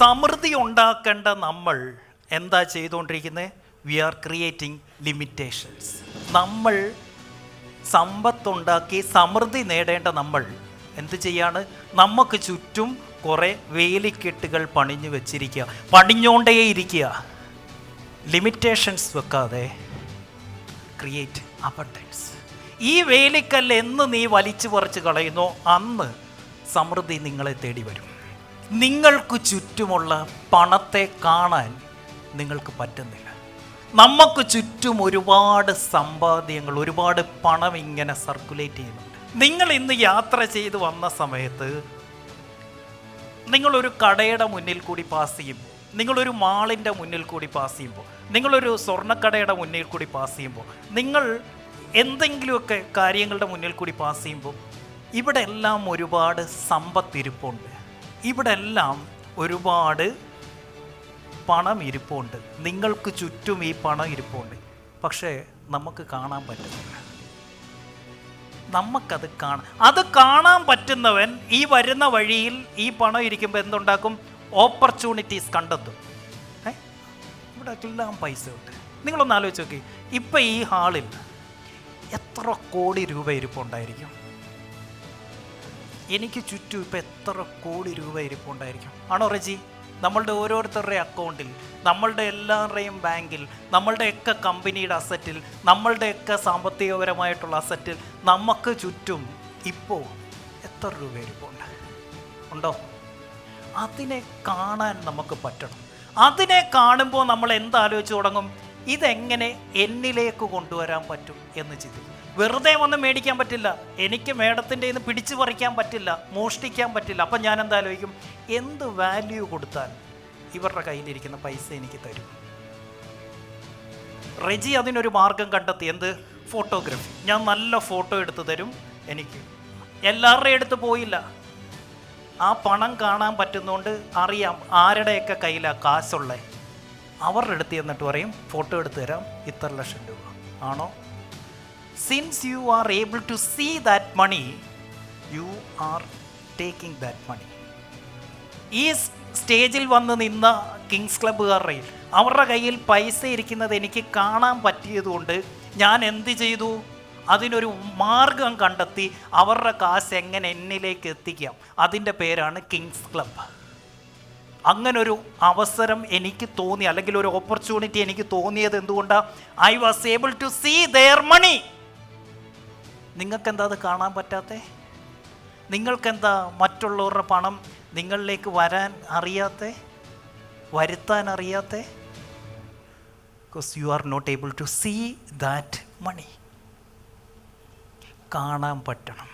സമൃദ്ധി ഉണ്ടാക്കേണ്ട നമ്മൾ എന്താ ചെയ്തുകൊണ്ടിരിക്കുന്നത് വി ആർ ക്രിയേറ്റിംഗ് ലിമിറ്റേഷൻസ് നമ്മൾ സമ്പത്തുണ്ടാക്കി സമൃദ്ധി നേടേണ്ട നമ്മൾ എന്ത് ചെയ്യാണ്? നമുക്ക് ചുറ്റും കുറേ വേലിക്കെട്ടുകൾ പണിഞ്ഞു വെച്ചിരിക്കുക. പണിഞ്ഞുകൊണ്ടേയിരിക്കുക. ലിമിറ്റേഷൻസ് വെക്കാതെ ക്രിയേറ്റ് അബണ്ടൻസ് ഈ വേലിക്കല്ല് എന്ന് നീ വലിച്ചു പറിച്ച് കളയുന്നോ അന്ന് സമൃദ്ധി നിങ്ങളെ തേടി വരും. നിങ്ങൾക്ക് ചുറ്റുമുള്ള പണത്തെ കാണാൻ നിങ്ങൾക്ക് പറ്റുന്നില്ല. നമുക്ക് ചുറ്റും ഒരുപാട് സമ്പാദ്യങ്ങൾ ഒരുപാട് പണം ഇങ്ങനെ സർക്കുലേറ്റ് ചെയ്യുന്നുണ്ട്. നിങ്ങൾ ഇന്ന് യാത്ര ചെയ്ത് വന്ന സമയത്ത് നിങ്ങളൊരു കടയുടെ മുന്നിൽ കൂടി പാസ് ചെയ്യുമ്പോൾ നിങ്ങളൊരു മാളിന്റെ മുന്നിൽ കൂടി പാസ് ചെയ്യുമ്പോൾ നിങ്ങളൊരു സ്വർണക്കടയുടെ മുന്നിൽ കൂടി പാസ് ചെയ്യുമ്പോൾ നിങ്ങൾ എന്തെങ്കിലുമൊക്കെ കാര്യങ്ങളുടെ മുന്നിൽ കൂടി പാസ് ചെയ്യുമ്പോൾ ഇവിടെ എല്ലാം ഒരുപാട് സമ്പത്തിരിപ്പുണ്ട്. ഇവിടെ എല്ലാം ഒരുപാട് പണം ഇരിപ്പുണ്ട്. നിങ്ങൾക്ക് ചുറ്റും ഈ പണം ഇരിപ്പുണ്ട്. പക്ഷേ നമുക്ക് കാണാൻ പറ്റുന്നില്ല. നമുക്കത് കാണാം അത് കാണാൻ പറ്റുന്നവൻ ഈ വരുന്ന വഴിയിൽ ഈ പണം ഇരിക്കുമ്പോൾ എന്തുണ്ടാക്കും? ഓപ്പർച്യൂണിറ്റീസ് കണ്ടെത്തും. ഏ? ഇവിടെ എല്ലാം പൈസ ഉണ്ട്. നിങ്ങളൊന്ന് ആലോചിച്ച് നോക്കി. ഇപ്പം ഈ ഹാളിൽ എത്ര കോടി രൂപ ഇരിപ്പുണ്ടായിരിക്കും? എനിക്ക് ചുറ്റും ഇപ്പം എത്ര കോടി രൂപ ഇരിപ്പുണ്ടായിരിക്കും. ആണോ റജി? നമ്മളുടെ ഓരോരുത്തരുടെ അക്കൗണ്ടിൽ നമ്മളുടെ എല്ലാവരുടെയും ബാങ്കിൽ നമ്മളുടെയൊക്കെ കമ്പനിയുടെ അസറ്റിൽ നമ്മളുടെയൊക്കെ സാമ്പത്തികപരമായിട്ടുള്ള അസറ്റിൽ നമുക്ക് ചുറ്റും ഇപ്പോൾ എത്ര രൂപ ഇരിപ്പുണ്ട്? ഉണ്ടോ? അതിനെ കാണാൻ നമുക്ക് പറ്റണം. അതിനെ കാണുമ്പോൾ നമ്മൾ എന്താലോചിച്ച് തുടങ്ങും? ഇതെങ്ങനെ എന്നിലേക്ക് കൊണ്ടുവരാൻ പറ്റും എന്ന് ചിന്തിക്കും. വെറുതെ ഒന്ന് മേടിക്കാൻ പറ്റില്ല. എനിക്ക് മേഡത്തിന്റെ നിന്ന് പിടിച്ചു പറിക്കാൻ പറ്റില്ല. മോഷ്ടിക്കാൻ പറ്റില്ല. അപ്പം ഞാൻ എന്താ ആലോചിക്കും? എന്ത് വാല്യൂ കൊടുത്താൽ ഇവരുടെ കയ്യിലിരിക്കുന്ന പൈസ എനിക്ക് തരും. റെജി അതിനൊരു മാർഗം കണ്ടെത്തി. എന്ത്? ഫോട്ടോഗ്രാഫി. ഞാൻ നല്ല ഫോട്ടോ എടുത്തു തരും എനിക്ക്. എല്ലാവരുടെയും അടുത്ത് പോയില്ല. ആ പണം കാണാൻ പറ്റുന്നതുകൊണ്ട് അറിയാം ആരുടെയൊക്കെ കയ്യിലാണ് കാശുള്ളത് അവരുടെ അടുത്ത് എന്നിട്ട് പറയും ഫോട്ടോ എടുത്തു തരാം ഇത്ര ലക്ഷം രൂപ. ആണോ? Since you are able to see that money you are taking that money ഈ സ്റ്റേജിൽ വന്ന് നിന്ന കിങ്സ് ക്ലബ്ബുകാരുടെ അവരുടെ കയ്യിൽ പൈസ ഇരിക്കുന്നത് എനിക്ക് കാണാൻ പറ്റിയതുകൊണ്ട് ഞാൻ എന്ത് ചെയ്തു? അതിനൊരു മാർഗം കണ്ടെത്തി അവരുടെ കാശ് എങ്ങനെ എന്നിലേക്ക് എത്തിക്കാം? അതിന്റെ പേരാണ് കിങ്സ് ക്ലബ്ബ് അങ്ങനൊരു അവസരം എനിക്ക് തോന്നി അല്ലെങ്കിൽ ഒരു ഓപ്പർച്യൂണിറ്റി എനിക്ക് തോന്നിയത് എന്തുകൊണ്ടാണ് I was able to see there money നിങ്ങൾക്കെന്താ അത് കാണാൻ പറ്റാത്തേ? നിങ്ങൾക്കെന്താ മറ്റുള്ളവരുടെ പണം നിങ്ങളിലേക്ക് വരാൻ അറിയാത്തേ? വരുത്താൻ അറിയാത്തേ? Because you are not able to see that money കാണാൻ പറ്റണം.